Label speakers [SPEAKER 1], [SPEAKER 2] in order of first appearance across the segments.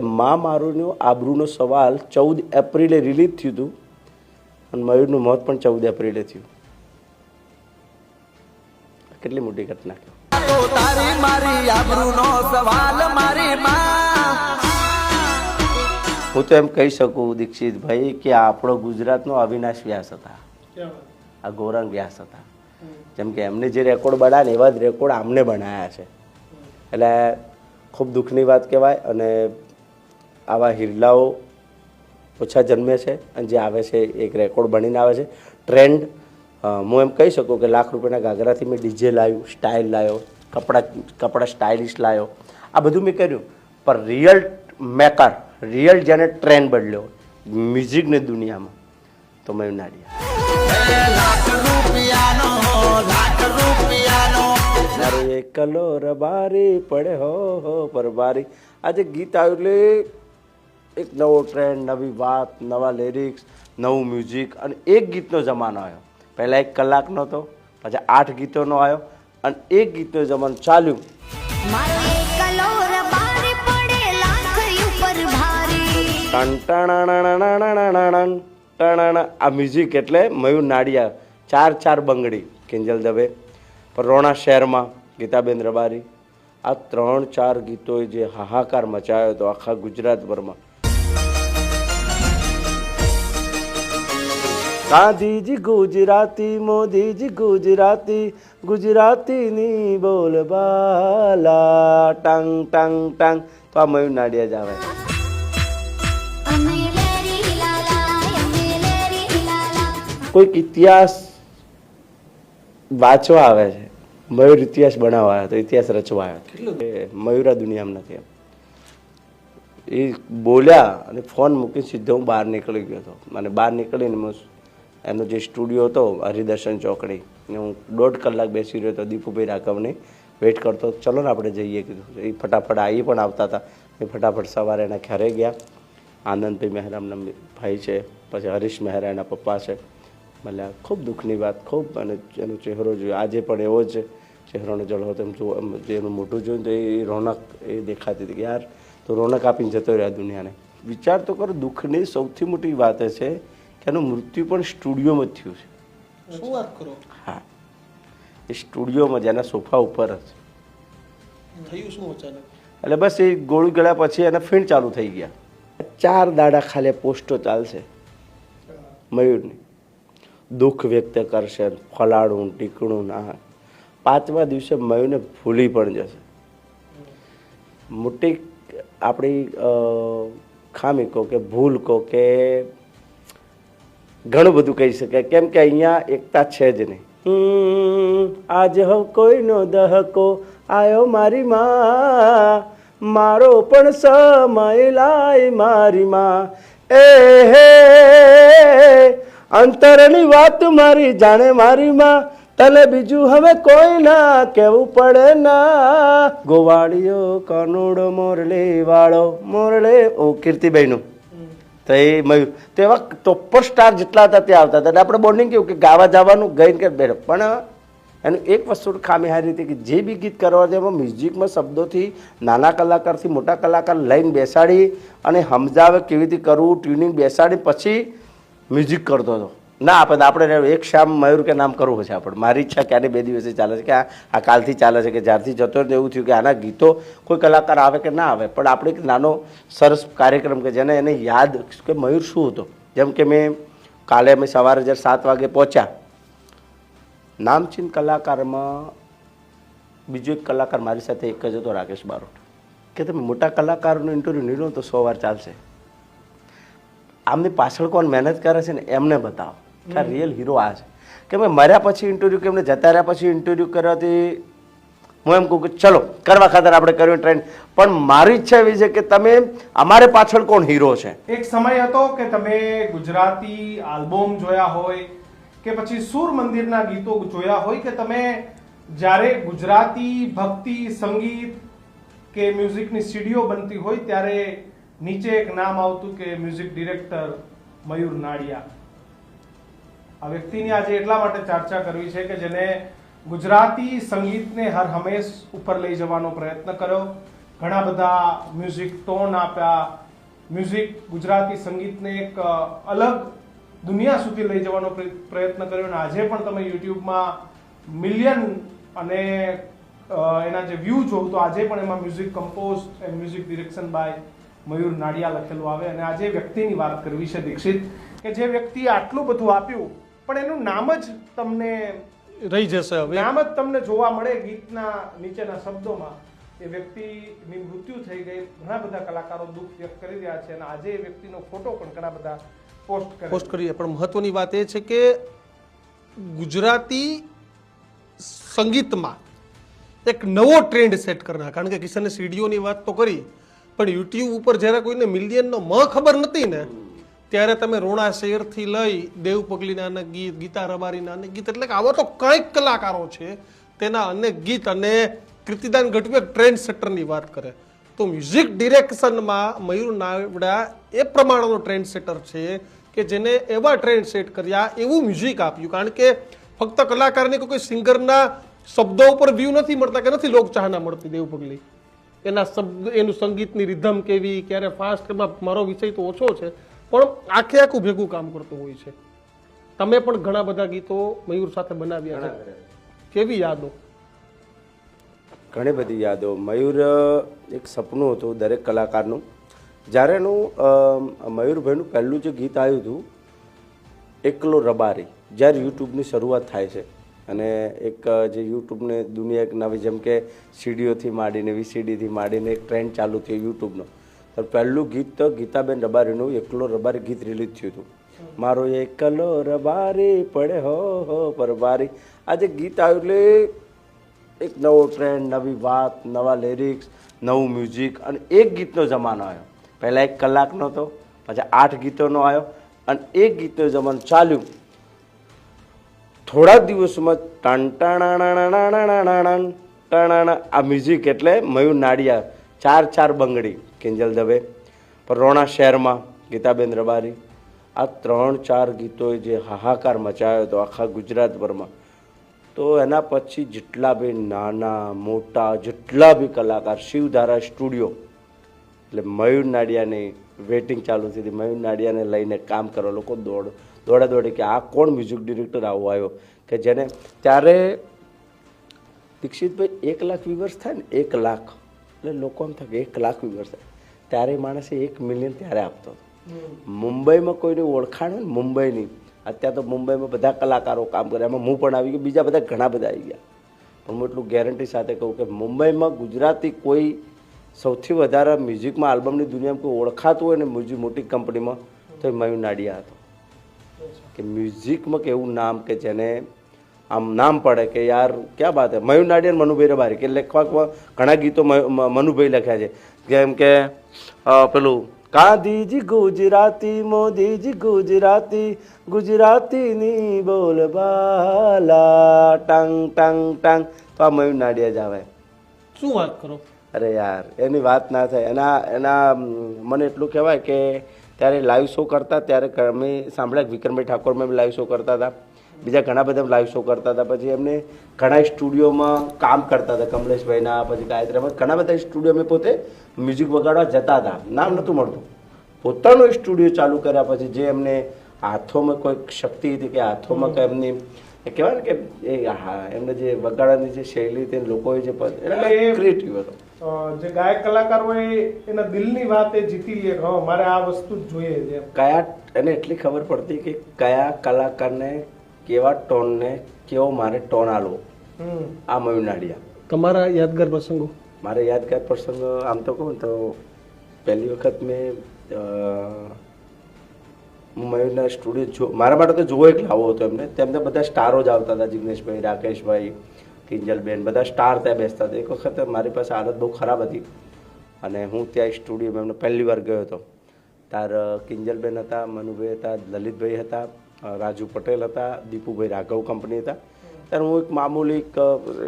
[SPEAKER 1] મા મારુંનું આબરૂનો સવાલ ચૌદ એપ્રિલે રિલીઝ થયું હતું. અને મયુરનું મોત પણ ચૌદ એપ્રિલે થયું. કેટલી મોટી ઘટના.
[SPEAKER 2] તારી મારી આબરૂનો સવાલ મારી
[SPEAKER 1] હું તો એમ કહી શકું દીક્ષિતભાઈ કે આપણો ગુજરાતનો અવિનાશ વ્યાસ હતા. આ ગૌરંગ વ્યાસ હતા. જેમ કે એમને જે રેકોર્ડ બનાવ્યા ને એવા જ રેકોર્ડ આમને બનાવ્યા છે. એટલે ખૂબ દુઃખની વાત કહેવાય અને આવા હિરલાઓ ઓછા જન્મે છે અને જે આવે છે એક રેકોર્ડ બનીને આવે છે. ટ્રેન્ડ હું એમ કહી શકું કે લાખ રૂપિયાના ગાગરાથી મેં ડીજે લાવ્યું સ્ટાઇલ લાવ્યો, કપડાં કપડાં સ્ટાઇલિશ લાવ્યો. આ બધું મેં કર્યું. પણ રિયલ મેકર રિયલ જેને ટ્રેન્ડ બદલ્યો મ્યુઝિકની દુનિયામાં, તો મેં નાડિયા એકલો રબારી પડે, હો હો પરબારી આજે ગીત આવ્યું એટલે એક નવો ટ્રેન્ડ નવી વાત નવા લિરિક્સ નવું મ્યુઝિક અને એક ગીતનો જમાનો આવ્યો પહેલાં એક કલાકનો હતો પછી આઠ ગીતોનો આવ્યો અને એક ગીતનો જમાનો ચાલ્યું. આ મ્યુઝિક એટલે મયુર નાડિયા ચાર ચાર બંગડી કિંજલ દવે રોણા શહેરમાં ગીતાબેન રબારી આ ત્રણ ચાર ગીતોએ જે હાહાકાર મચાયો હતો આખા ગુજરાતભરમાં ગાંધીજી ગુજરાતી મોદીજી ગુજરાતી ગુજરાતીની બોલબાલા. Tongue tongue tongue. તો આ મયુર નાડિયા જ આવે.
[SPEAKER 3] અમે લેરી લાલા અમે લેરી લાલા.
[SPEAKER 1] કોઈક ઇતિહાસ વાંચવા આવે છે. મયુર ઇતિહાસ બનાવવા આવ્યો તો ઇતિહાસ રચવા આવ્યો એ મયુર આ દુનિયામાં નથી એમ. એ બોલ્યા અને ફોન મૂકી સીધો હું બહાર નીકળી ગયો હતો. અને બહાર નીકળીને હું એનો જે સ્ટુડિયો હતો, હરિદર્શન ચોકડી, ને હું દોઢ કલાક બેસી રહ્યો હતો દીપુભાઈ રાઘવને વેઇટ કરતો. ચલો ને આપણે જઈએ. કીધું. એ ફટાફટ આવી પણ આવતા હતા. એ ફટાફટ સવારે એના ઘરે ગયા. આનંદભાઈ મહેરામના ભાઈ છે, પછી હરીશ મહેરા એના પપ્પા છે. મળ્યા ખૂબ દુઃખની વાત, ખૂબ અને એનો ચહેરો જોયો આજે પણ એવો જ ચહેરોનો જળો હતો એમ જે એનું મોઢું જોયું તો એ રોનક એ દેખાતી હતી યાર, તો રોનક આપીને જતો રહ્યા દુનિયાને. વિચાર તો કરો, દુઃખની સૌથી મોટી વાત છે કે એનું મૃત્યુ પણ સ્ટુડિયોમાં જ થયું છે.
[SPEAKER 4] શું વાત કરો?
[SPEAKER 1] હા. એ સ્ટુડિયોમાં જ એના સોફા ઉપર જ.
[SPEAKER 4] થયું શું અચાનક?
[SPEAKER 1] એટલે બસ એ ગોળી ગળ્યા પછી એના ફીણ ચાલુ થઈ ગયા. ચાર દાડા ખાલી પોસ્ટો ચાલશે. મયુરની. દુઃખ વ્યક્ત કરશે ફલાણું ટીકણું ના પાંચમા દિવસે મયુરને ભૂલી પણ જશે. મોટી આપણી ખામી કહો કે ભૂલ કહો કે ઘણું બધું કહી શકાય. કેમ કે અહીંયા એકતા છે જ નહીં. આજ હવ કોઈનો દહકો આયો મારી માં. મારો પણ સમય લાય મારી માં. એ હે, અંતરની વાત મારી જાણે મારી માં. તને બીજું હવે કોઈ ના કેવું પડે ના. ગોવાળીઓ કનુડો મોરલે વાળો, મોરલે, ઓ કીર્તિભાઈનું તો એ મળ્યું તો એવા ટોપર સ્ટાર જેટલા હતા ત્યાં આવતા હતા. આપણે બોર્ડિંગ કેવું કે ગાવા જવાનું, ગઈને કે બેઠ. પણ એનું એક વસ્તુ ખામી હારી હતી કે જે બી ગીત કરવા એમાં મ્યુઝિકમાં શબ્દોથી નાના કલાકારથી મોટા કલાકાર લઈને બેસાડી અને સમજાવે કેવી રીતે કરવું ટ્યુનિંગ બેસાડી, પછી મ્યુઝિક કરતો હતો. ના આપણે આપણે એક શામ મયુર કે નામ કરવું છે આપણે. મારી ઈચ્છા ક્યારે બે દિવસે ચાલે છે, કે આ આ કાલથી ચાલે છે, કે જ્યારથી જતો રહ્યો એવું થયું કે આના ગીતો કોઈ કલાકાર આવે કે ના આવે. પણ આપણે એક નાનો સરસ કાર્યક્રમ કે જેને એને યાદ કે મયુર શું હતો? જેમ કે મેં કાલે અમે સવારે જ્યારે સાત વાગે પહોંચ્યા, નામચીન કલાકારમાં બીજો એક કલાકાર મારી સાથે એક જ હતો, રાકેશ બારોટ. કે તમે મોટા કલાકારનું ઇન્ટરવ્યૂ નહીં લો તો સો વાર ચાલશે. આમની પાછળ કોણ મહેનત કરે છે ને એમને બતાવો. કે આ રિયલ હીરો આ છે. કે મેં મર્યા પછી ઇન્ટરવ્યૂ કે એમને જતા રહ્યા પછી ઇન્ટરવ્યૂ કરવાથી હું એમ કહું કે ચલો, કરવા ખાતર આપણે કર્યું ટ્રેન્ડ પણ મારી ઈચ્છા એવી છે કે તમે અમારે પાછળ કોણ હીરો છે?
[SPEAKER 4] એક સમય હતો કે તમે ગુજરાતી આલ્બમ જોયા હોય કે પછી સૂર મંદિરના ગીતો જોયા હોય કે તમે જ્યારે ગુજરાતી ભક્તિ, સંગીત કે મ્યુઝિકની સીડીઓ બનતી હોય ત્યારે નીચે એક નામ આવતું કે મ્યુઝિક ડિરેક્ટર મયુર નાડિયા. આ વ્યક્તિની આજે એટલા માટે ચર્ચા કરવી છે કે જેને ગુજરાતી સંગીતને હર હંમેશ ઉપર લઈ જવાનો પ્રયત્ન કર્યો. ઘણા બધા મ્યુઝિક ટોન આપ્યા. મ્યુઝિક ગુજરાતી સંગીતને એક અલગ દુનિયા સુધી લઈ જવાનો પ્રયત્ન કર્યો અને આજે પણ તમે યુટ્યુબમાં મિલિયન અને એના જે વ્યૂ જોઉં તો આજે પણ એમાં music compose and music direction by Mayur Nadiya લખેલું આવે. અને આજે વ્યક્તિની વાત કરવી છે દીક્ષિત કે જે વ્યક્તિએ આટલું બધું આપ્યું પણ એનું નામ જ તમને
[SPEAKER 5] રહી જશે હવે.
[SPEAKER 4] નામ જ તમને જોવા મળે ગીતના નીચેના શબ્દોમાં. એ વ્યક્તિની મૃત્યુ થઈ ગઈ. ઘણા બધા કલાકારો દુઃખ વ્યક્ત કરી રહ્યા છે અને આજે એ વ્યક્તિનો ફોટો પણ ઘણા બધા પોસ્ટ
[SPEAKER 5] પોસ્ટ કરીએ પણ મહત્વની વાત એ છે કે ગુજરાતી સંગીતમાં એક નવો ટ્રેન્ડ સેટ કરનાર કારણ કે કિશને સીડીઓની વાત તો કરી પણ યુટ્યુબ ઉપર જ્યારે કોઈને મિલિયનનો મ ખબર નથી ને ત્યારે તમે રોણા શેરથી લઈ દેવ પગલીના અનેક ગીત, ગીતા રબારીના અનેક ગીત, એટલે કે આવા તો કંઈક કલાકારો છે, તેના અનેક ગીત અને કીર્તિદાન ગઢવી ટ્રેન્ડ સેટરની વાત કરે. તો મ્યુઝિક ડિરેક્શનમાં મયુર નાવડા એ પ્રમાણેનો ટ્રેન્ડ સેટર છે કે જેને એવા ટ્રેન્ડ સેટ કર્યા, એવું મ્યુઝિક આપ્યું. કારણ કે ફક્ત કલાકારની કોઈ સિંગરના શબ્દો ઉપર વ્યૂ નથી મળતા કે નથી લોકચાહના મળતી દેવ પગલી એના શબ્દ, એનું સંગીતની રિધમ કેવી, ક્યારે ફાસ્ટ એમાં મારો વિષય તો ઓછો છે. પણ આખે આખું ભેગું કામ કરતું હોય છે. તમે પણ ઘણા બધા ગીતો મયુર સાથે બનાવ્યા છે. કેવી યાદો?
[SPEAKER 1] ઘણી બધી યાદો. મયુર એક સપનું હતું દરેક કલાકારનું. જ્યારે એનું મયુરભાઈનું પહેલું જે ગીત આવ્યું હતું એકલો રબારી જ્યારે યુટ્યુબની શરૂઆત થાય છે. અને એક જે યુટ્યુબને દુનિયા એક નવી જેમ કે સીડીઓથી માંડીને વીસીડીથી માંડીને એક ટ્રેન્ડ ચાલુ થયો યુટ્યુબનો. પહેલું ગીત તો ગીતાબેન રબારીનું એકલો રબારી ગીત રિલીઝ થયું હતું મારો એકલો રબારી પડે હો હો પરબારી આ જે ગીત આવ્યું એટલે એક નવો ટ્રેન્ડ નવી વાત નવા લિરિક્સ નવું મ્યુઝિક અને એક ગીતનો જમાનો આવ્યો પહેલાં એક કલાકનો હતો પછી આઠ ગીતોનો આવ્યો અને એક ગીતનો જમાનો ચાલ્યું થોડા દિવસોમાં ટણાણાણાણાણાણાણાણ ટણાણા આ મ્યુઝિક એટલે મયુર નાડિયા ચાર ચાર બંગડી કિંજલ દવે, પરોણા રોણા શહેરમાં ગીતાબેન રબારી, આ ત્રણ ચાર ગીતોએ જે હાહાકાર મચાવ્યો હતો આખા ગુજરાતભરમાં, તો એના પછી જેટલા બી નાના, મોટા, જેટલા બી કલાકાર, શિવધારા સ્ટુડિયો, એટલે મયુર નાડિયાની વેટિંગ ચાલુ થઈ હતી. મયુર નાડિયાને લઈને કામ કરવા લોકો દોડ, દોડા દોડે કે આ કોણ મ્યુઝિક ડિરેક્ટર આવો આવ્યો? કે જેને ત્યારે દીક્ષિતભાઈ એક લાખ વિવર્સ થાય ને, એક લાખ. એટલે લોકો એમ થાય કે એક લાખ વિવર્સ થાય. ત્યારે માણસે એક મિલિયન ત્યારે આપતો હતો. મુંબઈમાં કોઈની ઓળખાણ હોય ને મુંબઈની અત્યારે તો મુંબઈમાં બધા કલાકારો કામ કરે. એમાં હું પણ આવી ગયો બીજા બધા ઘણા બધા આવી ગયા. પણ હું એટલું ગેરંટી સાથે કહું કે મુંબઈમાં ગુજરાતી કોઈ સૌથી વધારે મ્યુઝિકમાં આલ્બમની દુનિયામાં કોઈ ઓળખાતું હોય ને મ્યુઝિક મોટી કંપનીમાં તો એ મયુર નાડિયા હતો. કે મ્યુઝિકમાં કે એવું નામ કે જેને આમ નામ પડે કે યાર ક્યાં બાત હે? મયુર નાડિયા અને મનુભાઈ રબારી કે લખવા ઘણા ગીતો મ- મ- મનુભાઈ લખ્યા છે. જેમ કે પેલું ગાંધીજી ગુજરાતી મોદીજી ગુજરાતી ગુજરાતીની બોલબાલા ટંગ ટંગ ટંગ. તો આ મયુર નાડિયા જ આવે.
[SPEAKER 5] શું વાત કરો?
[SPEAKER 1] અરે યાર એની વાત ના થાય. એના એના મને એટલું કહેવાય કે ત્યારે લાઈવ શો કરતા ત્યારે મેં સાંભળ્યા વિક્રમભાઈ ઠાકોરમાં બી લાઈવ શો કરતા હતા. બીજા ઘણા બધા લાઈવ શો કરતા હતા. પછી એમને ઘણા સ્ટુડિયોમાં કામ કરતા હતા કમલેશભાઈના પછી ગાયત્રીમાં ઘણા બધા સ્ટુડિયો અમે પોતે મ્યુઝિક વગાડવા જતા હતા. નામ નહોતું મળતું. પોતાનો સ્ટુડિયો ચાલુ કર્યા પછી જે એમને હાથોમાં કોઈ શક્તિ હતી કે હાથોમાં કંઈ એમની કહેવાય ને કે એ હા એમને જે વગાડવાની જે શૈલી તે લોકોએ જે એટલે
[SPEAKER 4] એ-
[SPEAKER 1] ક્રિએટિવ હતો.
[SPEAKER 4] જે ગાયક કલાકાર હોય એના દિલની વાત એ જીતી લે હા મારે આ વસ્તુ જોઈએ છે.
[SPEAKER 1] કયા એને એટલી ખબર પડતી કે કયા કલાકારને કેવા ટોનને કેવો મારે ટોન આલવો? આ મયુર નાડિયા.
[SPEAKER 5] તમારા યાદગાર પ્રસંગો?
[SPEAKER 1] મારે યાદગાર પ્રસંગ આમ તો કહું ને તો પહેલી વખત મેં મયુરના સ્ટુડિયો જો મારા માટે તો જોવો એક લાવો હતો એમને. તેમને બધા સ્ટારો જ આવતા હતા જિગ્નેશભાઈ રાકેશભાઈ કિંજલબેન બધા સ્ટાર ત્યાં બેસતા હતા. એક વખત મારી પાસે હાલત બહુ ખરાબ હતી. અને હું ત્યાં સ્ટુડિયોમાં એમને પહેલી વાર ગયો હતો. તાર કિંજલબેન હતા મનુભાઈ હતા લલિતભાઈ હતા. રાજુ પટેલ હતા, દીપુભાઈ રાઘવ કંપની હતા. ત્યારે હું એક મામૂલી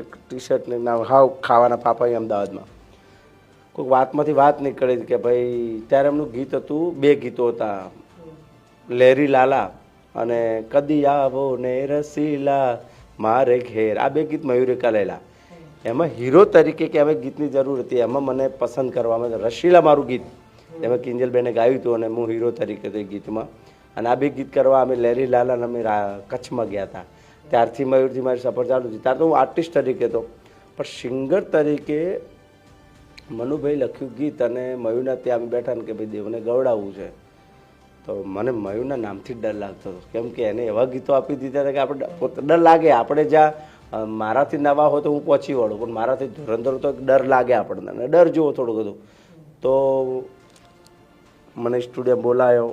[SPEAKER 1] એક ટી શર્ટ ને હાવ ખાવાના પાપા અમદાવાદમાં. કોઈક વાતમાંથી વાત નીકળી કે ભાઈ, ત્યારે એમનું ગીત હતું, બે ગીતો હતા. લહેરી લાલા અને કદી આવો ને રસીલા, મારે ઘેર. આ બે ગીત મયુરે લેલા એમાં હીરો તરીકે કે હવે ગીતની જરૂર હતી, એમાં મને પસંદ કરવામાં રશીલા મારું ગીત. એમાં કિંજલબેને ગાયું હતું અને હું હીરો તરીકે તે ગીતમાં અને આ બે ગીત કરવા અમે લેરી લાલાને અમે કચ્છમાં ગયા હતા. ત્યારથી મયુરથી મારી સફર ચાલુ હતી ત્યારે તો હું આર્ટિસ્ટ તરીકે હતો. પણ સિંગર તરીકે મનુભાઈ લખ્યું ગીત અને મયુરના ત્યાં અમે બેઠા ને કે ભાઈ દેવને ગવડાવવું છે. તો મને મયુરના નામથી ડર લાગતો હતો. કેમ કે એને એવા ગીતો આપી દીધા હતા કે આપણે ડર લાગે. આપણે જ્યાં મારાથી નવા હોય તો હું પહોંચી વળું. પણ મારાથી ધુરંધર તો ડર લાગે આપણને. અને ડર જુઓ થોડું બધું તો મને સ્ટુડિયો બોલાયો.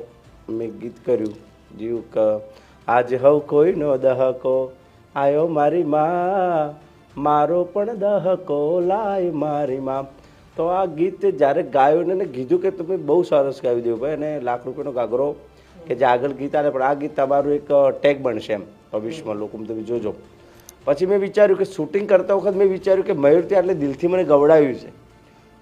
[SPEAKER 1] મેં ગીત કર્યું, જીવ ક, આજ હવ કોઈનો દહકો. આયો મારી માં, મારો પણ દહકો લાય મારી માં. તો આ ગીત જ્યારે ગાયું ને કીધું કે તમે બહુ સરસ ગાયું દેવું ભાઈ, અને લાખ રૂપિયાનો ગાગરો કે જે આગળ ગીત આવે પણ આ ગીત તમારું એક ટેગ બનશે એમ ભવિષ્યમાં લોકો તમે જોજો. પછી મેં વિચાર્યું કે શૂટિંગ કરતા વખત મેં વિચાર્યું કે મયુર ત્યાં એટલે દિલથી મને ગવડાવ્યું છે.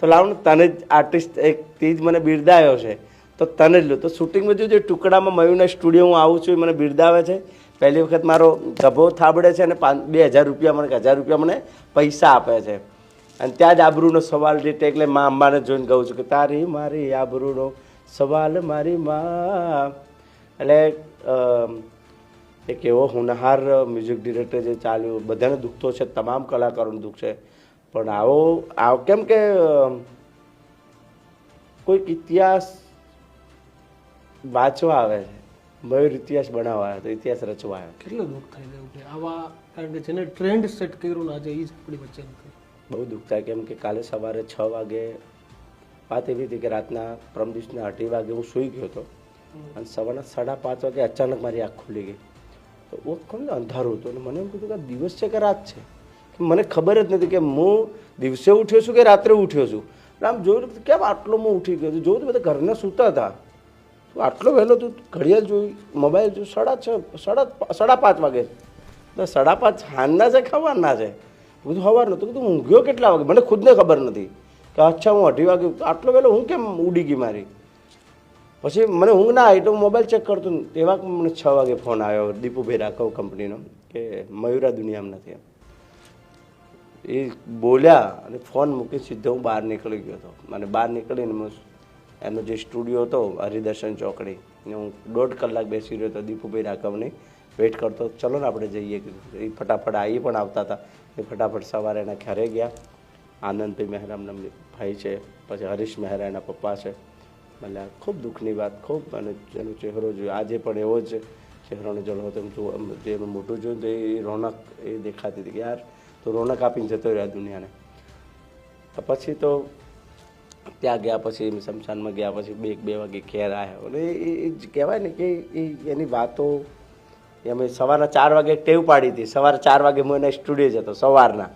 [SPEAKER 1] તો લાવ તને જ આર્ટિસ્ટ એક, તે જ મને બિરદાયો છે. તો તને જ લો. તો શૂટિંગમાં જોજો ટુકડામાં મયુરના સ્ટુડિયો હું આવું છું એ મને બિરદાવે છે. પહેલી વખત મારો ગભો થાબડે છે અને પાંચ બે હજાર રૂપિયા મને હજાર રૂપિયા મને પૈસા આપે છે. અને ત્યાં જ આબરૂનો સવાલ રીતે એટલે મા અંબાને જોઈને કહું છું કે, તારી મારી આબરૂનો સવાલ મારી મા. એટલે એક એવો હોનહાર મ્યુઝિક ડિરેક્ટર જે ચાલ્યો. બધાને દુઃખ તો છે, તમામ કલાકારોને દુઃખ છે. પણ આવો આવ કેમ કે કોઈક ઇતિહાસ વાંચવા આવે છે. મયુર ઇતિહાસ બનાવવા આવ્યો તો ઇતિહાસ રચવા આવ્યો
[SPEAKER 5] કેટલું દુઃખ થઈ ગયું કે આવા કારણ કે જેને ટ્રેન્ડ સેટ કર્યું આજે એ જ આપણી વચ્ચે
[SPEAKER 1] બહુ દુઃખ થાય કેમ કે કાલે સવારે છ વાગે વાત એવી હતી કે રાતના પરમ દિવસના અઢી વાગે હું સૂઈ ગયો હતો. અને સવારના સાડા પાંચ વાગે અચાનક મારી આંખ ખુલી ગઈ. તો ઓ કોણ અંધારું હતું અને મને એમ કીધું કે દિવસ છે કે રાત છે? મને ખબર જ નથી કે હું દિવસે ઉઠ્યો છું કે રાત્રે ઉઠ્યો છું. આમ જોયું કે કેમ આટલો હું ઉઠી ગયો છું? જોયું તો બધા ઘરના સૂતા હતા. આટલો વહેલો તું ઘડિયાળ જોઈ મોબાઈલ જોઈ, સાડા છ, સાડા સાડા પાંચ વાગે. તો સાડા પાંચ સાંજના છે ખાવાના છે? બધું સવારનું તો કીધું, ઊંઘ્યો કેટલા વાગે? મને ખુદને ખબર નથી. કે અચ્છા, હું અઢી વાગે આટલો વહેલો હું કેમ ઉડી ગઈ મારી? પછી મને ઊંઘ ના આવી, તો હું મોબાઈલ ચેક કરતો તેવા મને છ વાગે ફોન આવ્યો, દીપુભાઈ રાઘવ કંપનીનો કે મયુરા દુનિયામાં નથી એમ. એ બોલ્યા અને ફોન મૂકી સીધો હું બહાર નીકળી ગયો હતો. અને બહાર નીકળીને હું એનો જે સ્ટુડિયો હતો, હરિદર્શન ચોકડી, હું દોઢ કલાક બેસી રહ્યો હતો દીપુભાઈ રાઘવની વેઇટ કરતો. ચલો ને આપણે જઈએ એ ફટાફટ આવી પણ આવતા હતા. એ ફટાફટ સવારે એના ઘરે ગયા. આનંદભાઈ નામની ભાઈ છે, પછી હરીશ મહેરા એના પપ્પા છે. એટલે ખૂબ દુઃખની વાત, ખૂબ અને એનો ચહેરો જોયો આજે પણ એવો જ ચહેરોને જળો હતો જો એનું મોટું જોયું તો એ રોનક એ દેખાતી હતી યાર તો રોનક આપીને જતો રહ્યા દુનિયાને. તો પછી તો ત્યાં ગયા પછી શમશાનમાં ગયા પછી બે બે વાગે ઘેર આવ્યો. અને એ કહેવાય ને કે એ એની વાતો અમે સવારના ચાર વાગે ટેવ પાડી હતી. સવારે ચાર વાગે હું એના સ્ટુડિયો જતો સવારના.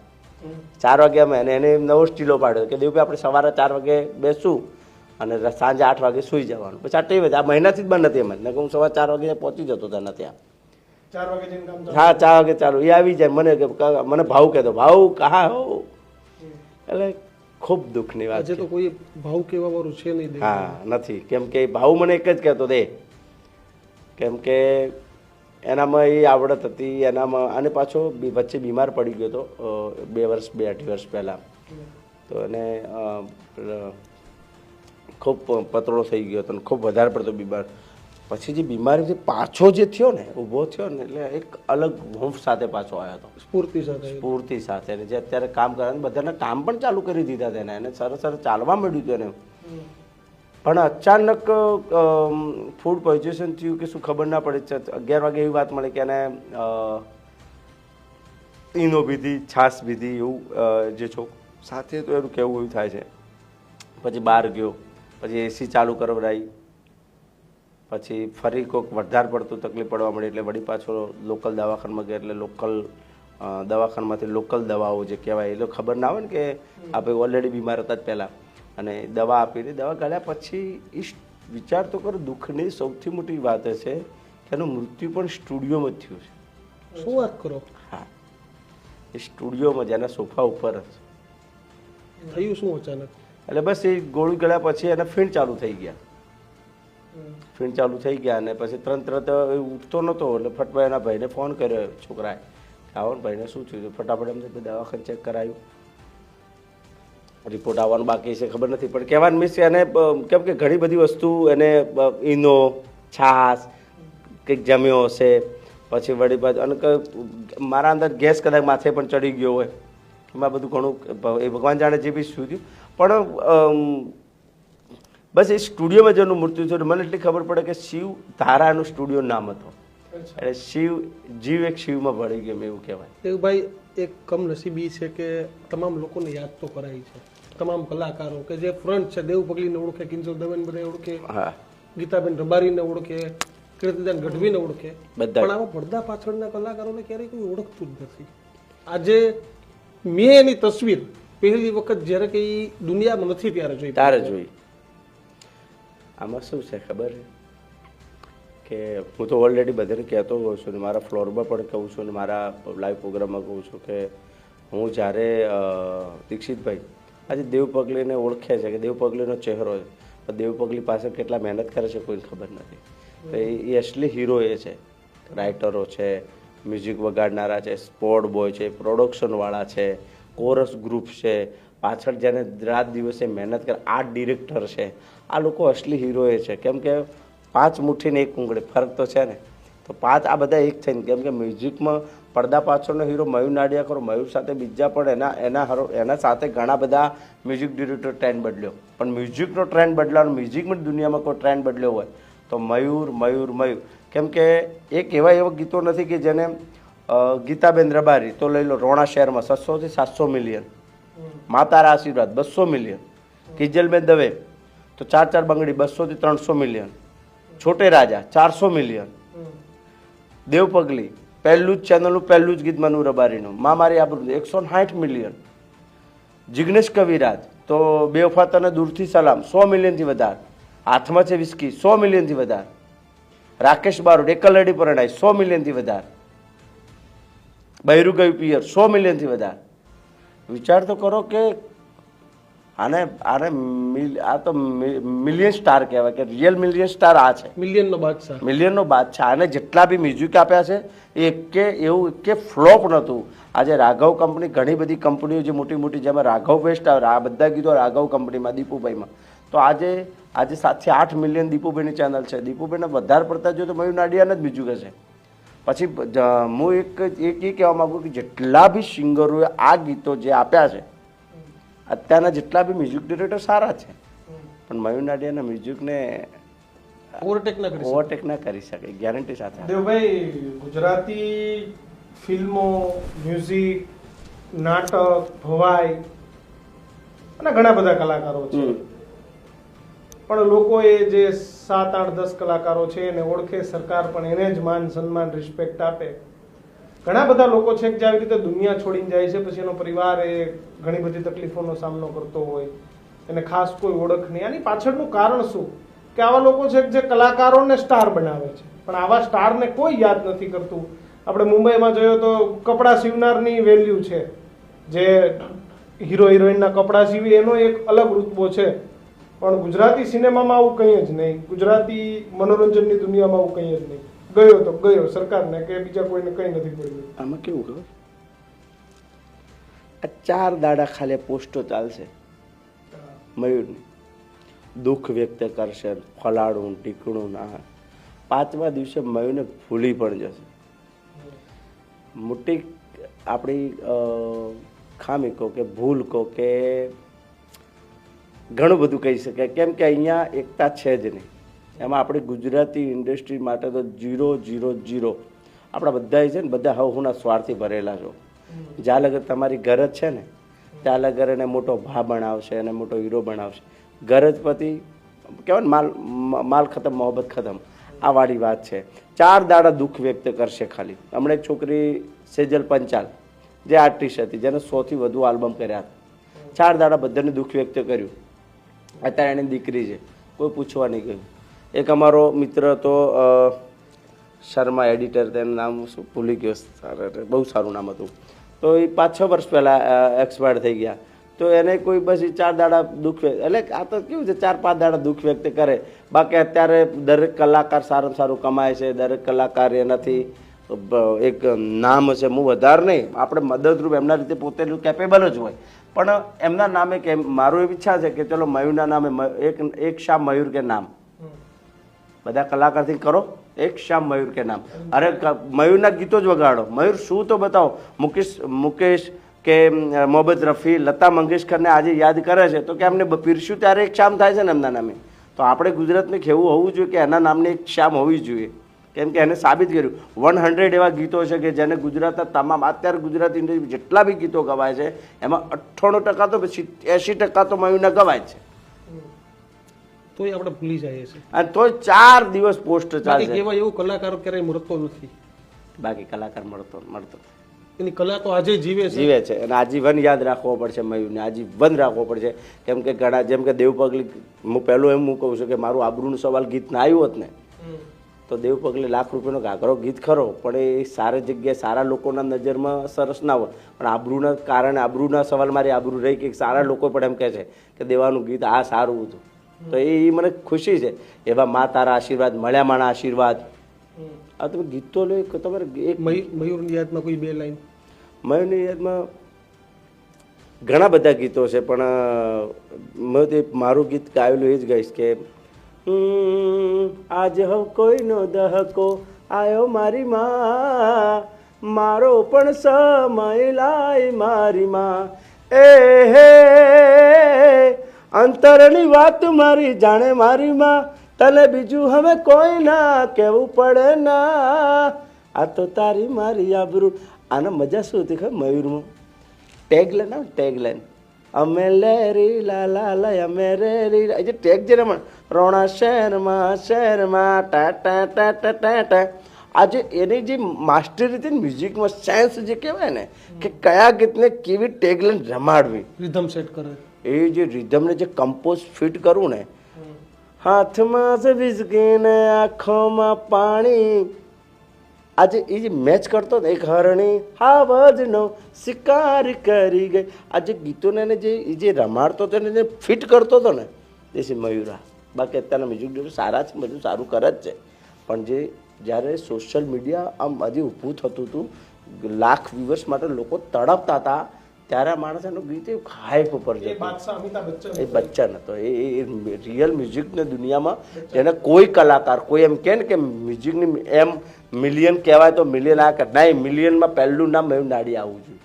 [SPEAKER 1] ચાર વાગે અમે અને એને નવો સ્ટીલો પાડ્યો કે દેવભાઈ આપણે સવારે ચાર વાગે બેસું અને સાંજે આઠ વાગે સૂઈ જવાનું. પછી આ ટેવ આ મહિનાથી જ બંધ હતી એમ ને હું સવારે ચાર વાગે પહોંચી જતો તેના ત્યાં.
[SPEAKER 4] વાગે
[SPEAKER 1] હા ચાર વાગે ચાલુ. એ આવી જાય. મને મને ભાવ કહેતો ભાવ કહા હો? એટલે ખૂબ દુઃખની વાત છે
[SPEAKER 5] તો કોઈ ભાવ કેવા વાળું છે નહીં
[SPEAKER 1] હા નથી. કેમ કે ભાવ મને એક જ કહેતો દે. કેમ કે એનામાં એ આવડત હતી એનામાં અને પાછો વચ્ચે બીમાર પડી ગયો હતો બે વર્ષ બે અઢી વર્ષ પહેલાં. તો એને ખૂબ પતળો થઈ ગયો હતો ખૂબ વધારે પડતો બીમાર. પછી જે બીમારીથી પાછો જે થયો ને ઊભો થયો ને એટલે એક અલગ હુંફ સાથે પાછો આવ્યો હતો.
[SPEAKER 5] સ્ફૂર્તિ સાથે.
[SPEAKER 1] સ્ફૂર્તિ સાથે. અને જે અત્યારે કામ કરે બધાને કામ પણ ચાલુ કરી દીધા તેને એને. સરસ સરસ ચાલવા માંડ્યું હતું એને. પણ અચાનક ફૂડ પોઈઝન થયું કે શું ખબર ના પડે. અગિયાર વાગે એવી વાત મળી કે એને ઈનો પીધી છાશ પીધી એવું જે છોક. સાથે તો એનું કેવું એવું થાય છે. પછી બહાર ગયો. પછી એસી ચાલુ કરાવડાવી પછી ફરી કોઈક વધારે પડતું તકલીફ પડવા મળી એટલે વળી પાછો લોકલ દવાખાનામાં ગયા એટલે લોકલ દવાખાનામાંથી લોકલ દવાઓ જે કહેવાય એટલે ખબર ના આવે ને કે આપણે ઓલરેડી બીમાર હતા જ પહેલાં. અને દવા આપીને દવા ગાળ્યા પછી એ વિચાર તો કરો દુઃખની સૌથી મોટી વાત છે કે એનું મૃત્યુ પણ સ્ટુડિયોમાં જ થયું છે.
[SPEAKER 5] શું વાત કરો?
[SPEAKER 1] હા. એ સ્ટુડિયોમાં જ એના સોફા ઉપર
[SPEAKER 5] થયું શું અચાનક?
[SPEAKER 1] એટલે બસ એ ગોળી ગળ્યા પછી એને ફીણ ચાલુ થઈ ગયા. ફીણ ચાલુ થઈ ગયા અને પછી ત્રણ તરત ઉઠતો નહોતો એટલે ફટવા એના ભાઈને ફોન કર્યો છોકરાએ આવો ને ભાઈને શું થયું? ફટાફટ એમને દવાખાને ચેક કરાયું. રિપોર્ટ આવવાનું બાકી છે, ખબર નથી, પણ કહેવાનું મીન્સ એને કેમ કે ઘણી બધી વસ્તુ એને ઈનો, છાશ કંઈક જમ્યો હશે, પછી વળી બાજુ અને મારા અંદર ગેસ કદાચ માથે પણ ચડી ગયો હોય, એમાં બધું ઘણું, એ ભગવાન જાણે જે બી શું થયું. પણ બસ એ સ્ટુડિયોમાં જેનું મૃત્યુ થયું મને એટલી ખબર પડે કે શિવ ધારાનું સ્ટુડિયો નામ હતો. એટલે શિવ જીવ એક શિવમાં ભળી ગયો એવું કહેવાય.
[SPEAKER 5] દેવભાઈ એક કમનસીબી છે કે તમામ લોકોને યાદ તો કરાય છે. તમામ કલાકારો કે જે ફ્રન્ટ છે દેવ પગલીને ઓળખે કિંજલ દવેન બધા ઓળખે
[SPEAKER 1] હા.
[SPEAKER 5] ગીતાબેન રબારીને ઓળખે કીર્તિદાન ગઢવીને ઓળખે.
[SPEAKER 1] બધા.
[SPEAKER 5] પણ આવા પડદા પાછળના કલાકારોને ક્યારેય કોઈ ઓળખતું જ નથી. આજે મેં એની તસવીર પહેલી વખત જ્યારે કે દુનિયામાં નથી ત્યારે જોઈ.
[SPEAKER 1] તારે જોઈ. આમાં શું છે ખબર? કે હું તો ઓલરેડી બધાને કહેતો હોઉં છું ને, મારા ફ્લોરમાં પણ કહું છું ને, મારા લાઈવ પ્રોગ્રામમાં કહું છું કે હું જ્યારે દીક્ષિતભાઈ, આજે દેવપગલીને ઓળખે છે કે દેવપગલીનો ચહેરો છે પણ દેવપગલી પાસે કેટલા મહેનત કરે છે કોઈને ખબર નથી. તો એ અસલી હીરો એ છે. રાઇટરો છે મ્યુઝિક વગાડનારા છે સ્પોર્ટ બોય છે પ્રોડક્શનવાળા છે કોરસ ગ્રુપ છે પાછળ જેને રાત દિવસે મહેનત કરે આર્ટ ડિરેક્ટર છે. આ લોકો અસલી એ છે. કેમ કે પાંચ મુઠ્ઠીને એક ઉંગળી, ફરક તો છે ને? તો પાંચ આ બધા એક થઈને, કેમ કે મ્યુઝિકમાં પડદા પાછળનો હીરો મયુર નાડિયા કરો મયુર સાથે બીજા પણ એના એના હરો, એના સાથે ઘણા બધા મ્યુઝિક ડિરેક્ટર ટ્રેન્ડ બદલ્યો. પણ મ્યુઝિકનો ટ્રેન્ડ બદલાવાનો મ્યુઝિકની દુનિયામાં કોઈ ટ્રેન્ડ બદલ્યો હોય, તો મયુર મયુર મયુર. કેમ કે એક એવા એવા ગીતો નથી કે જેને ગીતાબેન રબારી, તો લઈ લો, રોણા શહેરમાં છસોથી સાતસો મિલિયન માતારા આશીર્વાદ, બસો મિલિયન કિજલબેન દવે, તો ચાર ચાર બંગડી, બસોથી ત્રણસો મિલિયન છોટે રાજા, ચારસો મિલિયન દેવપગલી, પહેલું જ ચેનલનું પહેલું જ ગીત મનુ રબારીનું. મા મારી આબરૂ, એકસો સાઠ મિલિયન જિગ્નેશ કવિરાજ, તો બે વફાત અને દૂરથી સલામ, સો મિલિયનથી વધારે. હાથમાં છે વિસ્કી, સો મિલિયનથી વધારે. રાકેશ બારોટ એકલડી પરણાય, સો મિલિયનથી વધારે. બૈરુ ગયું પિયર, સો મિલિયનથી વધારે. વિચાર તો કરો કે આને આને મિલ- આ તો મિલિયન સ્ટાર કહેવાય કે રિયલ મિલિયન સ્ટાર આ છે.
[SPEAKER 5] મિલિયનનો બાદશાહ.
[SPEAKER 1] મિલિયનનો બાદશાહ. આને જેટલા બી મ્યુઝિક આપ્યા છે એ કે એવું કે ફ્લોપ નહોતું. આજે રાઘવ કંપની ઘણી બધી કંપનીઓ જે મોટી મોટી જેમાં રાઘવ બેસ્ટ આવે આ બધા ગીતો રાઘવ કંપનીમાં દીપુભાઈમાં. તો આજે આજે સાતથી આઠ મિલિયન દીપુભાઈની ચેનલ છે. દીપુભાઈને વધારે પડતા જો તો મયુર નાડિયાને જ બીજું કહેશે પછી હું એક એક એ કહેવા માગું કે જેટલા બી સિંગરોએ આ ગીતો જે આપ્યા છે અત્યારના જેટલા બી મ્યુઝિક ડિરેક્ટર સારા છે પણ મયુર નાડિયાના મ્યુઝિકને
[SPEAKER 5] ઓવરટેક ના કરી શકે.
[SPEAKER 1] ઓવરટેક ના કરી શકે ગેરંટી સાથે
[SPEAKER 4] દેવભાઈ ગુજરાતી ફિલ્મો મ્યુઝિક નાટક ભવાઈ અને ઘણા બધા કલાકારો છે. પણ લોકોએ જે સાત, આઠ, દસ કલાકારો છે એને ઓળખે, સરકાર પણ એને જ માન, સન્માન રિસ્પેક્ટ આપે. ઘણા બધા લોકો છે કે જે રીતે દુનિયા છોડીને જાય છે, પછી એનો પરિવાર એ ઘણી બધી તકલીફોનો સામનો કરતો હોય, એને ખાસ કોઈ ઓળખ નહીં. આની પાછળનું કારણ શું? કે આવા લોકો છે જે કલાકારોને સ્ટાર બનાવે છે. પણ આવા સ્ટારને કોઈ યાદ નથી કરતું. આપણે મુંબઈમાં જોયો તો કપડાં સીવનારની વેલ્યુ છે. જે હીરો, હિરોઈનના કપડાં સીવી, એનો એક અલગ રૂતબો છે. પણ ગુજરાતી સિનેમામાં આવું કંઈ જ નહીં. ગુજરાતી મનોરંજનની દુનિયામાં આવું કંઈ જ નહીં. ગયો તો ગયો, સરકારને કે બીજા કોઈને કંઈ નથી પડ્યું
[SPEAKER 1] આમાં કેવું ખબર? આ ચાર દાડા ખાલી પોસ્ટો ચાલશે મયુરની. દુઃખ વ્યક્ત કરશે ફલાડું ટીકણું, ના. પાંચમા દિવસે મયુરને ભૂલી પણ જશે. મોટી આપણી ખામી કહો કે ભૂલ કહો કે ઘણું બધું કહી શકાય. કેમ કે અહીંયા એકતા છે જ નહીં. એમાં આપણી ગુજરાતી ઇન્ડસ્ટ્રી માટે તો જીરો જીરો જીરો આપણા બધા છે ને બધા હવહુના સ્વાર્થી ભરેલા છો. જ્યાં લગર તમારી ગરજ છે ને ત્યાં લગર એને મોટો ભા બનાવશે અને મોટો હીરો બનાવશે. ગરજ પતિ કહેવાય ને માલ માલ ખતમ મોહબ્બત ખતમ. આ વાળી વાત છે. ચાર દાડા દુઃખ વ્યક્ત કરશે ખાલી. હમણાં એક છોકરી સેજલ પંચાલ જે આર્ટિસ્ટ હતી જેને સૌથી વધુ આલ્બમ કર્યા હતા. ચાર દાડા બધાને દુઃખ વ્યક્ત કર્યું. અત્યારે એની દીકરી છે. કોઈ પૂછવા નહીં ગયું. એક અમારો મિત્ર હતો શર્મા એડિટર, તેનું નામ શું ભૂલી ગયો બહુ સારું નામ હતું. તો એ પાંચ છ વર્ષ પહેલાં એક્સપાયર થઈ ગયા. તો એને કોઈ પછી ચાર દાડા દુઃખ વ્યક્ત, એટલે આ તો કેવું છે, ચાર પાંચ દાડા દુઃખ વ્યક્ત કરે. બાકી અત્યારે દરેક કલાકાર સારામાં સારું કમાય છે, દરેક કલાકાર એનાથી એક નામ છે હું વધારે નહીં. આપણે મદદરૂપ એમના રીતે પોતે કેપેબલ જ હોય. પણ એમના નામે કે મારું એવી ઈચ્છા છે કે ચલો મયુરના નામે એક એક શામ મયુર કે નામ. બધા કલાકારથી કરો, એક શામ મયુર કે નામ. અરે મયુરના ગીતો જ વગાડો. મયુર શું તો બતાવો? મુકેશ મુકેશ કે મોહમ્મદ રફી, લતા મંગેશકરને આજે યાદ કરે છે, તો કે એમને પીરસ્યું ત્યારે એક શામ થાય છે ને એમના નામે? તો આપણે ગુજરાતને કેવું હોવું જોઈએ કે એના નામની એક શામ હોવી જોઈએ. કેમ કે એને સાબિત કર્યું. વન હંડ્રેડ એવા ગીતો છે કે જેને ગુજરાતના તમામ અત્યારે ગુજરાત ઇન્ડસ્ટ્રી જેટલા બી ગીતો ગવાય છે એમાં અઠ્ઠાણું ટકા તો એંશી ટકા તો મયુરના ગવાય છે.
[SPEAKER 5] તોય આપણે ભૂલી જઈએ છીએ.
[SPEAKER 1] અને તોય ચાર દિવસ પોસ્ટ ચાલે
[SPEAKER 5] એવા એવો કલાકાર ક્યારેય મળતો નથી.
[SPEAKER 1] બાકી કલાકાર મળતો મળતો.
[SPEAKER 5] એની કલા તો આજે જીવે છે.
[SPEAKER 1] જીવે છે. અને આજીવન યાદ રાખવો પડશે મયુરને. આજીવન રાખવો પડશે. કેમ કે ઘણા જેમ કે દેવ પગલી હું પહેલું એમ હું કહું છું કે મારું આબરૂનું સવાલ ગીત ના આવ્યું હોત ને તો દેવ પગલે લાખ રૂપિયાનો ઘાઘરો ગીત ખરો પણ એ સારી જગ્યાએ સારા લોકોના નજરમાં સરસ ના હોય. પણ આબરૂના કારણે આબરૂના સવાલ મારી આબરૂ રહી કે સારા લોકો પણ એમ કહે છે કે દેવાનું ગીત આ સારું હતું. તો એ મને ખુશી છે. એવા મા તારા આશીર્વાદ મળ્યા માણા આશીર્વાદ. આ તમે ગીત તો લો તમારે એક
[SPEAKER 5] મયુરની યાદમાં કોઈ બે લાઈન?
[SPEAKER 1] મયુરની યાદમાં ઘણા બધા ગીતો છે પણ મેં તે મારું ગીત ગાયેલું એ જ ગાઈશ કે આજ હવ કોઈનો દહકો આયો મારી માં. મારો પણ સમય લાય મારી માં. એ હે, અંતરની વાત મારી જાણે મારી માં. તને બીજું હવે કોઈ ના કહેવું પડે ના. આ તો તારી મારી આબરૂ. આને મજા શું હતી ખબર? મયુરમાં ટેગ લાઈન આવે ટેગ લાઈન અમે લેરી લા લા લા અમે રેરી જે ટેગ જે રમણ રોણા શહેરમાં શહેરમાં ટા ટા ટા ટા ટા ટા. આજે એની જે માસ્ટરી રીતે મ્યુઝિકમાં સેન્સ જે કહેવાય ને કે કયા ગીતને કેવી ટેગ લાઈન રમાડવી.
[SPEAKER 5] રિધમ સેટ કરે.
[SPEAKER 1] એ જે રિધમને જે કમ્પોઝ ફિટ કરવું ને હાથમાં વિઝગીને આંખોમાં પાણી આજે એ જે મેચ કરતો ને એક હરણી હાવજનો શિકાર કરી ગઈ. આજે ગીતોને એને જે, એ જે રમાડતો હતો ને, જે ફિટ કરતો હતો ને એ છે મયુરા. બાકી અત્યારના મ્યુઝિક ડિરેક્ટર સારા છે, બધું સારું કરે જ છે. પણ જે, જ્યારે સોશિયલ મીડિયા આમ હજી ઊભું થતું હતું, લાખ વ્યૂવર્સ માટે લોકો તડપતા હતા. ત્યારે આ માણસ એનું ગીત એવું હાઈપ ઉપર જતું. એ બચ્ચન હતો. એ રિયલ મ્યુઝિકની દુનિયામાં જેને કોઈ કલાકાર કોઈ એમ કહે ને કે મ્યુઝિકની એમ મિલિયન કહેવાય તો મિલિયન આ કર. નહીં મિલિયનમાં પહેલું નામ મયુર નાડી આવવું જોઈએ.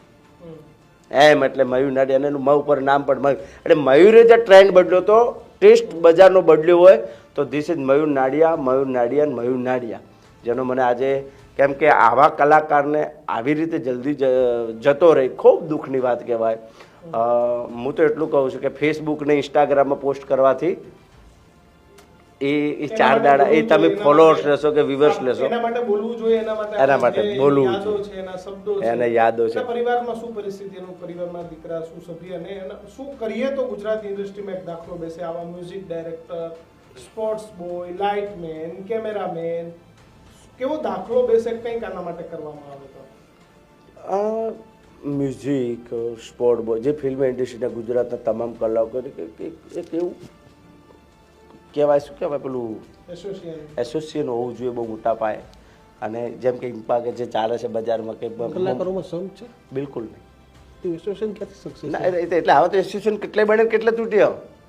[SPEAKER 1] એમ એટલે મયુર નાડી અને એનું મ ઉપર નામ પણ મયુર. એટલે મયુરે જે ટ્રેન્ડ બદલ્યો તો ટેસ્ટ બજારનો બદલ્યો હોય તો ધીસ ઇઝ મયુર નાડિયા મયુર નાડિયા અને મયુર નાડિયા. જેનો મને આજે કેમ કે આવા કલાકારને આવી રીતે જલ્દી જતો રહે ખૂબ દુઃખની વાત કહેવાય. હું તો એટલું કહું છું કે ફેસબુક ને ઇન્સ્ટાગ્રામમાં પોસ્ટ કરવાથી એ એ ચાર દાડા એ તમે ફોલોઅર્સ લેશો કે વ્યુઅર્સ લેશો?
[SPEAKER 4] એના માટે બોલવું જોઈએ એને યાદો છે. પરિવારમાં શું પરિસ્થિતિ એનું પરિવારમાં દીકરા શું સભ્ય અને શું કરીએ તો ગુજરાત ઇન્ડસ્ટ્રીમાં એક દાખલો બેસે આવા music director sports boy lightman cameraman કેવો દાખલો બેસે કંઈક આના માટે કરવામાં આવે તો?
[SPEAKER 1] આ મ્યુઝિક સ્પોર્ટ બોય જે ફિલ્મ ઇન્ડસ્ટ્રીના ગુજરાતના તમામ કલાકારો એક એવું કહેવાય શું કહેવાય પેલું?
[SPEAKER 4] એસોસિએશન
[SPEAKER 1] હોવું જોઈએ બહુ મોટા પાયે. અને જેમ કે ઇમ્પા કે જે ચાલે છે બજારમાં કે
[SPEAKER 5] કલાકારોમાં સંઘ છે?
[SPEAKER 1] બિલકુલ નહીં.
[SPEAKER 5] તો એસોસિએશન ક્યાંથી સક્સેસ
[SPEAKER 1] ના એટલે હવે તો એસોસિએશન કેટલે બને કેટલે તૂટ્યો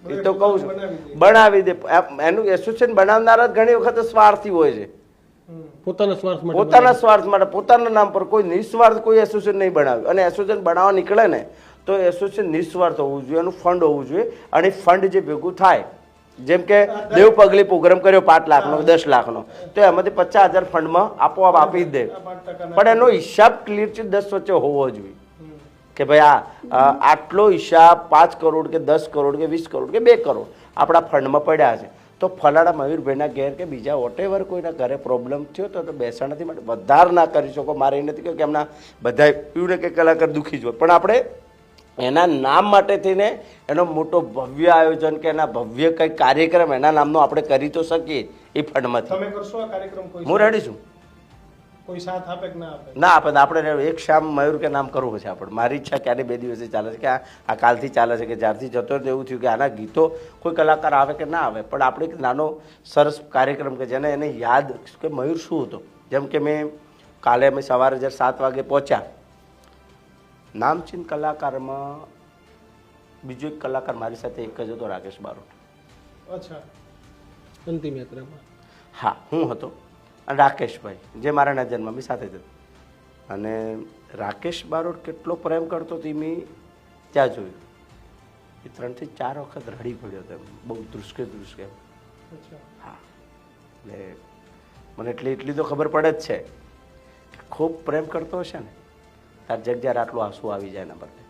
[SPEAKER 1] એ તો કહું છું.
[SPEAKER 4] બનાવી દે.
[SPEAKER 1] આ- એનું એસોસિએશન બનાવનારા જ ઘણી વખત સ્વાર્થી હોય છે.
[SPEAKER 5] પોતાના સ્વાર્થ માટે
[SPEAKER 1] પોતાના સ્વાર્થ માટે પોતાના નામ પર કોઈ નિસ્વાર્થ કોઈ એસોસિએશન નહીં બનાવ્યું. અને એસોસિએશન બનાવવા નીકળે ને તો એસોસિએશન નિસ્વાર્થ હોવું જોઈએ એનું ફંડ હોવું જોઈએ. અને ફંડ જે ભેગું થાય જેમ કે દેવ પગલી પ્રોગ્રામ કર્યો પાંચ લાખનો દસ લાખનો તો એમાંથી પચાસ હજાર ફંડમાં આપોઆપ આપી દે. પણ એનો હિસાબ ક્લિયર છે દસ વચ્ચે હોવો જોઈએ. કે ભાઈ આ આટલો હિસાબ પાંચ કરોડ કે દસ કરોડ કે વીસ કરોડ કે બે કરોડ આપણા ફંડમાં પડ્યા છે. તો ફલાણા મયુરભાઈના ઘેર કે બીજા વોટેવર કોઈના ઘરે પ્રોબ્લેમ થયો તો તો બેસાણાથી માટે વધાર ના કરી શકો. મારે એ નથી કે એમના બધા એવું ને કે કલાકાર દુઃખી જ હોય. પણ આપણે એના નામ માટે થઈને એનો મોટો ભવ્ય આયોજન કે એના ભવ્ય કંઈક કાર્યક્રમ એના નામનો આપણે કરી તો શકીએ એ ફંડમાંથી હું રેડી છું.
[SPEAKER 4] કોઈ સાથ આપે કે ના આપે?
[SPEAKER 1] ના આપણે આપણે એક શામ મયુર કે નામ કરવું છે આપણે. મારી ઈચ્છા ક્યારે બે દિવસે ચાલે છે કે આ કાલથી ચાલે છે કે જ્યારથી જતો એવું થયું કે આના ગીતો કોઈ કલાકાર આવે કે ના આવે. પણ આપણે એક નાનો સરસ કાર્યક્રમ કે જેને એને યાદ કે મયુર શું હતો? જેમ કે મેં કાલે અમે સવારે જ્યારે સાત વાગે પહોંચ્યા નામચીન કલાકારમાં બીજો એક કલાકાર મારી સાથે એક જ હતો રાકેશ બારોટ.
[SPEAKER 5] અચ્છા. અંતિમ યાત્રામાં.
[SPEAKER 1] હા હું હતો. રાકેશભાઈ જે મારા નજરમાં બી સાથે જ હતો અને રાકેશ બારોટ કેટલો પ્રેમ કરતો હતી મેં ત્યાં જોયું. એ ત્રણથી ચાર વખત રડી પડ્યો હતો એમ. બહુ ધ્રુસકે ધ્રુસકે. હા. એટલે મને એટલી એટલી તો ખબર પડે જ છે. ખૂબ પ્રેમ કરતો હશે ને તાર જગ જ્યારે આટલું આંસુ આવી જાય એના બદલે.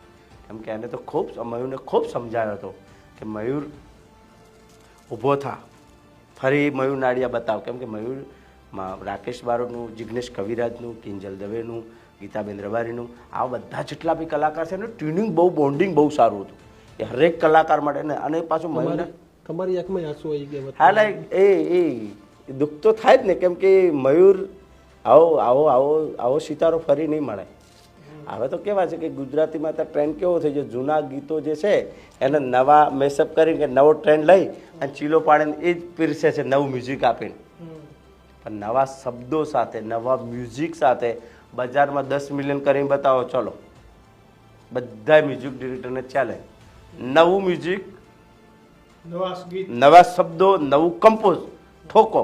[SPEAKER 1] કેમ કે એને તો ખૂબ મયુરને ખૂબ સમજાયો હતો કે મયુર ઊભો થા. ફરી મયુર નાડિયા બતાવ. કેમ કે મયુર માં રાકેશ બારોટનું જિગ્નેશ કવિરાજનું કિંજલ દવેનું ગીતાબેન રબારીનું આ બધા જેટલા બી કલાકાર છે એનું ટ્યુનિંગ બહુ બોન્ડિંગ બહુ સારું હતું. એ હરેક કલાકાર માટે ને અને પાછું મયુરને
[SPEAKER 5] તમારી તમારી આંખમાં આંસુ આવી ગયા
[SPEAKER 1] હા લાઈક એ એ દુઃખ તો થાય જ ને કેમ કે મયુર આવો આવો આવો આવો સિતારો ફરી નહીં મળે. હવે તો કેવા છે કે ગુજરાતીમાં તો ટ્રેન્ડ કેવો થઈ ગયો? જૂના ગીતો જે છે એને નવા મેસઅપ કરીને કે નવો ટ્રેન્ડ લઈ અને ચીલો પાડીને એ જ પીરસે છે નવું મ્યુઝિક આપીને. પણ નવા શબ્દો સાથે નવા મ્યુઝિક સાથે બજારમાં દસ મિલિયન કરીને બતાવો. ચલો. બધા મ્યુઝિક ડિરેક્ટરને ચાલે નવું મ્યુઝિક
[SPEAKER 5] નવા
[SPEAKER 1] શબ્દો નવું કમ્પોઝ ઠોકો.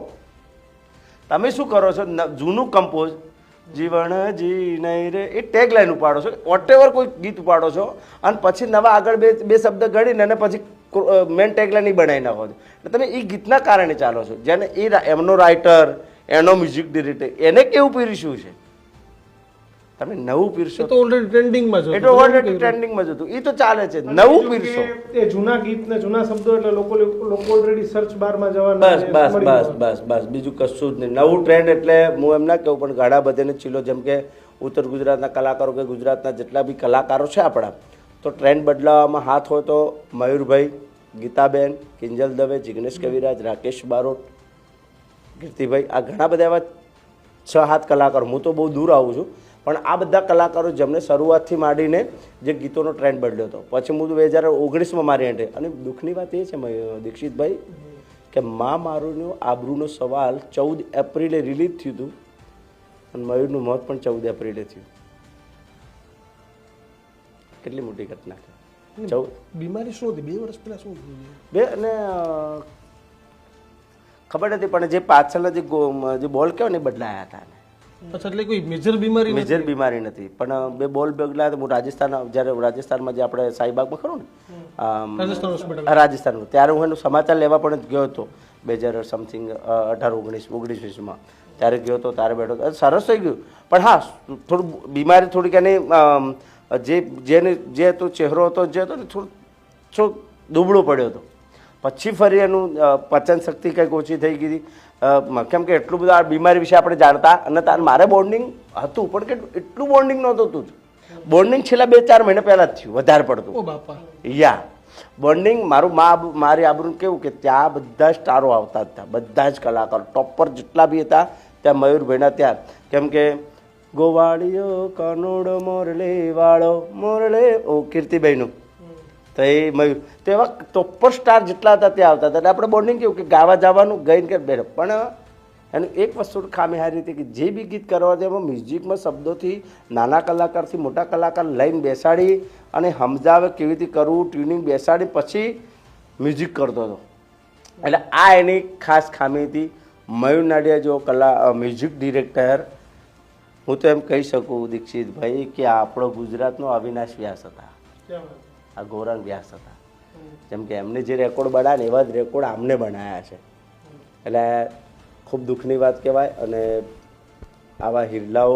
[SPEAKER 1] તમે શું કરો છો? જૂનું કમ્પોઝ જીવન જી નહીં રે. એ ટેગ લાઈન ઉપાડો છો. વોટ એવર કોઈ ગીત ઉપાડો છો. અને પછી નવા આગળ બે બે શબ્દ ગણીને અને પછી મેન ટેગ લાઈન બનાવી નાખો છો. એટલે તમે એ ગીતના કારણે ચાલો છો. જેને એ એમનો રાઇટર એનો મ્યુઝિક ડિરેક્ટર એને કેવું પીરસ્યું છે? તમે નવું પીરશો
[SPEAKER 5] તો ઓલરેડી ટ્રેન્ડિંગમાં જ
[SPEAKER 1] એટલે ઓલરેડી ટ્રેન્ડિંગમાં જ હતું. એ તો ચાલે છે. નવું પીરશો.
[SPEAKER 5] એ જૂના ગીત ને જૂના શબ્દો એટલે લોકો લોકો ઓલરેડી સર્ચ બારમાં જવાના
[SPEAKER 1] બસ બસ બસ બસ બસ. બીજું કશું જ નહીં. નવું ટ્રેન્ડ એટલે હું એમ ના કહું પણ ઘણા બધાને ચીલો. જેમ કે ઉત્તર ગુજરાતના કલાકારો કે ગુજરાતના જેટલા બી કલાકારો છે આપણા તો ટ્રેન્ડ બદલાવવામાં હાથ હોય તો મયુરભાઈ ગીતાબેન કિંજલ દવે જિગ્નેશ કવિરાજ રાકેશ બારોટ કીર્તિભાઈ આ ઘણા બધા એવા છ સાત કલાકારો હું તો બહુ દૂર આવું છું પણ આ બધા કલાકારો જેમને શરૂઆતથી માંડીને જે ગીતોનો ટ્રેન્ડ બદલ્યો હતો. પછી હું બે હજાર ઓગણીસમાં મારી એન્ટ્રી અને દુઃખની વાત એ છે દીક્ષિતભાઈ કે મા મારુંનો આબરૂનો સવાલ ચૌદ એપ્રિલે રિલીઝ થયું હતું અને મયુરનું મોત પણ ચૌદ એપ્રિલે થયું. કેટલી મોટી ઘટના છે? ચૌદ.
[SPEAKER 5] બીમારી શું હતી? બે વર્ષ પહેલાં શું
[SPEAKER 1] બે અને ખબર નથી પણ જે પાછળના જે જે બોલ કહેવાય ને બદલાયા હતા.
[SPEAKER 5] અચ્છા એટલે કોઈ મેજર બીમારી?
[SPEAKER 1] મેજર બીમારી નથી પણ બે બોલ બગલાયા તો હું રાજસ્થાન જ્યારે રાજસ્થાનમાં જે આપણે સાઈબાગમાં ખરું ને
[SPEAKER 5] રાજસ્થાન
[SPEAKER 1] ત્યારે હું એનો સમાચાર લેવા પણ ગયો હતો બે હજાર સમથિંગ અઢાર ઓગણીસ ઓગણીસ વીસમાં. ત્યારે ગયો હતો ત્યારે બેઠો હતો. સરસ થઈ ગયું. પણ હા થોડું બીમારી થોડીક એની જે જેને જે હતો ચહેરો હતો જે હતો ને થોડું થોડું દુબળો પડ્યો હતો. પછી ફરી એનું પચન શક્તિ કંઈક ઓછી થઈ ગઈ હતી. કેમ કે એટલું બધું આ બીમારી વિશે આપણે જાણતા અને તાર મારે બોન્ડિંગ હતું પણ કે એટલું બોન્ડિંગ નહોતું તું બોન્ડિંગ છેલ્લા બે ચાર મહિના પહેલાં જ થયું વધારે પડતું. યા. બોન્ડિંગ મારું મા મારી આબરૂ કેવું કે ત્યાં બધા સ્ટારો આવતા હતા બધા જ કલાકારો ટોપર જેટલા બી હતા ત્યાં મયુરભાઈના ત્યાં. કેમ કે ગોવાળીઓ કનોડો મોરલે વાળો મોરલે ઓ કીર્તિભાઈનું તો એ મયુર તો એવા ટોપર સ્ટાર જેટલા હતા ત્યાં આવતા હતા. એટલે આપણે બોર્ડિંગ કેવું કે ગાવા જવાનું ગઈને કે બેઠો. પણ એનું એક વસ્તુ ખામી હારી હતી કે જે બી ગીત કરવા એમાં મ્યુઝિકમાં શબ્દોથી નાના કલાકારથી મોટા કલાકાર લઈને બેસાડી અને સમજાવે કેવી રીતે કરવું, ટ્યુનિંગ બેસાડી પછી મ્યુઝિક કરતો હતો. એટલે આ એની ખાસ ખામી હતી. મયુર નાડિયા જો કલા મ્યુઝિક ડિરેક્ટર. હું તો એમ કહી શકું દીક્ષિતભાઈ કે આપણો ગુજરાતનો અવિનાશ વ્યાસ હતા? આ ગૌરાંગ વ્યાસ હતા. જેમ કે એમને જે રેકોર્ડ બનાવ્યા ને એવા જ રેકોર્ડ આમને બનાવ્યા છે. એટલે ખૂબ દુઃખની વાત કહેવાય અને આવા હિરલાઓ